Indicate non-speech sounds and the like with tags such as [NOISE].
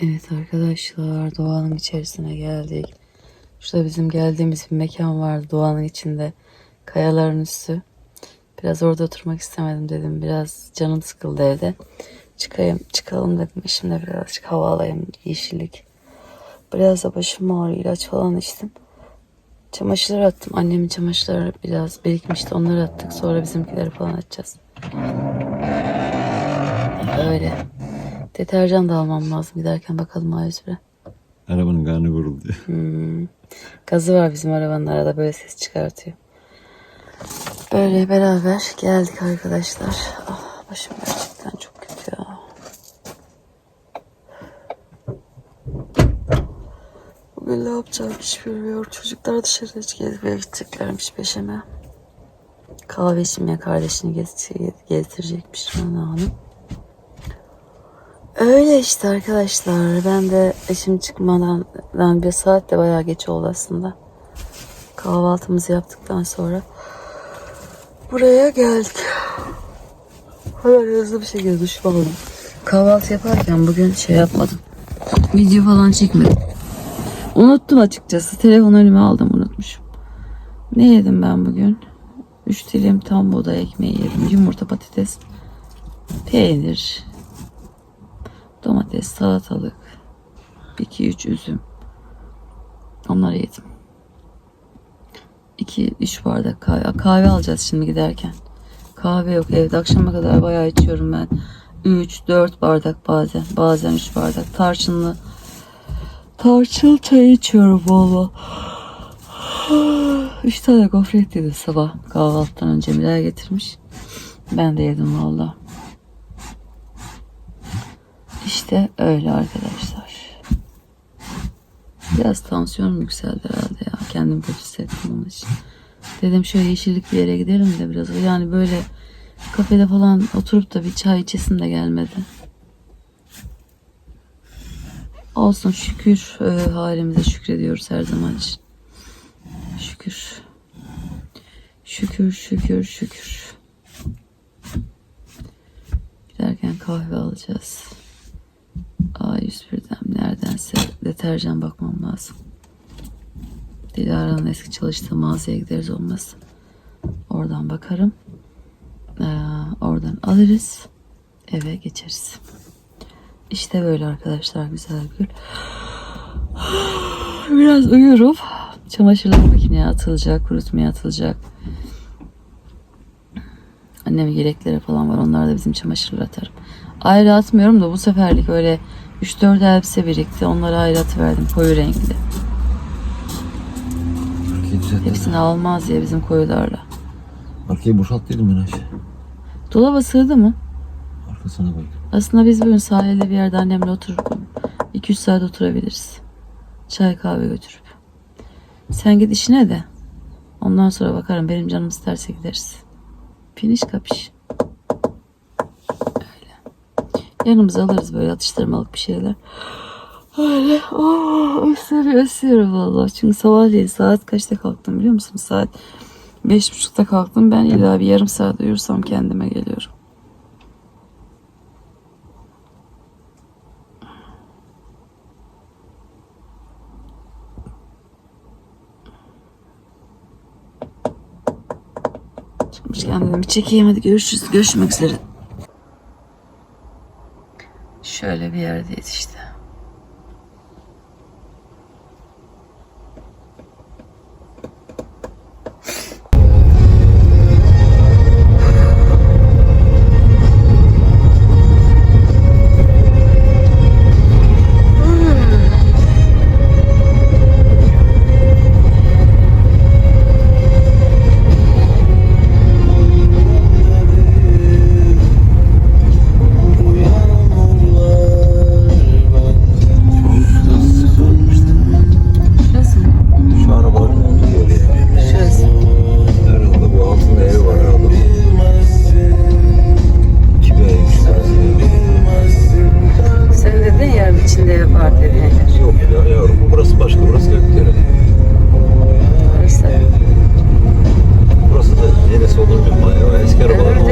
Evet arkadaşlar doğanın içerisine geldik. Şurada bizim geldiğimiz bir mekan vardı doğanın içinde. Kayaların üstü. Biraz orada oturmak istemedim dedim. Biraz canım sıkıldı evde. Çıkayım, çıkalım dedim. Şimdi birazcık hava alayım. Yeşillik. Biraz da başım ağrıyor. ilaç falan içtim. Çamaşırlar attım. Annemin çamaşırları biraz birikmişti. Onları attık. Sonra bizimkileri falan atacağız. Öyle. Deterjan da almam lazım. Giderken bakalım A101'e. Arabanın karnı vuruldu. [LAUGHS] Hmm. Gazı var bizim arabanın arada böyle ses çıkartıyor. Böyle beraber geldik arkadaşlar. Ah, başım gerçekten çok kötü ya. Bugün ne yapacağım hiç bilmiyorum. Çocuklar dışarıda hiç gezmeye gideceklermiş peşime. Kahve içmeye kardeşini gez- gezdirecekmiş Rana Hanım. Öyle işte arkadaşlar. Ben de eşim çıkmadan yani bir saat de bayağı geç oldu aslında. Kahvaltımızı yaptıktan sonra buraya geldik. Hemen hızlı bir şekilde duş aldım. Kahvaltı yaparken bugün şey yapmadım. Video falan çekmedim. Unuttum açıkçası. Telefonu önüme aldım unutmuşum. Ne yedim ben bugün? 3 dilim tam buğday ekmeği yedim. Yumurta, patates, peynir, domates, salatalık, 2-3 üzüm. Onları yedim. 2-3 bardak kahve. Kahve alacağız şimdi giderken. Kahve yok evde. Akşama kadar bayağı içiyorum ben. 3-4 bardak bazen. Bazen 3 bardak. Tarçınlı tarçın çay içiyorum valla. 3 [SIGHS] tane gofret yedim sabah. Kahvaltıdan önce Miray getirmiş. Ben de yedim valla. İşte öyle arkadaşlar. Biraz tansiyonum yükseldi herhalde ya. Kendimi kötü hissettim onun için. Dedim şöyle yeşillik bir yere gidelim de biraz. Yani böyle kafede falan oturup da bir çay içesim de gelmedi. Olsun şükür e, halimize şükrediyoruz her zaman için. Şükür. Şükür şükür şükür. Giderken kahve alacağız. A101'den neredense deterjan bakmam lazım. Dilara'nın eski çalıştığı mağazaya gideriz olmaz. Oradan bakarım. Ee, oradan alırız. Eve geçeriz. İşte böyle arkadaşlar güzel bir. [GASPS] Biraz uyurum. Çamaşırlar makineye atılacak, kurutmaya atılacak. Annemin yelekleri falan var. Onlar da bizim çamaşırları atarım. Ayrı atmıyorum da bu seferlik öyle 3-4 elbise birikti. Onları ayrı atıverdim koyu renkli. Hepsini almaz ya bizim koyularla. Arkayı boşalttıydım ben aşağı. Dolaba sığdı mı? Arkasına bak. Aslında biz bugün sahilde bir yerde annemle oturup 2-3 saat oturabiliriz. Çay kahve götürüp. Sen git işine de. Ondan sonra bakarım benim canım isterse gideriz. Finish kapış. Öyle. Yanımıza alırız böyle atıştırmalık bir şeyler. Öyle. Oh, ısırıyor, ısırıyor valla. Çünkü sabahleyin saat kaçta kalktım biliyor musun? Saat beş buçukta kalktım. Ben illa bir yarım saat uyursam kendime geliyorum. Çıkmışken dedim bir çekeyim hadi görüşürüz. Görüşmek üzere. Şöyle bir yerdeyiz işte. İçinde var dediğin yer. Yok ya yavrum burası başka burası Gökdere. Neyse. Burası da neresi olur. Ya. Eski arabaların Öbür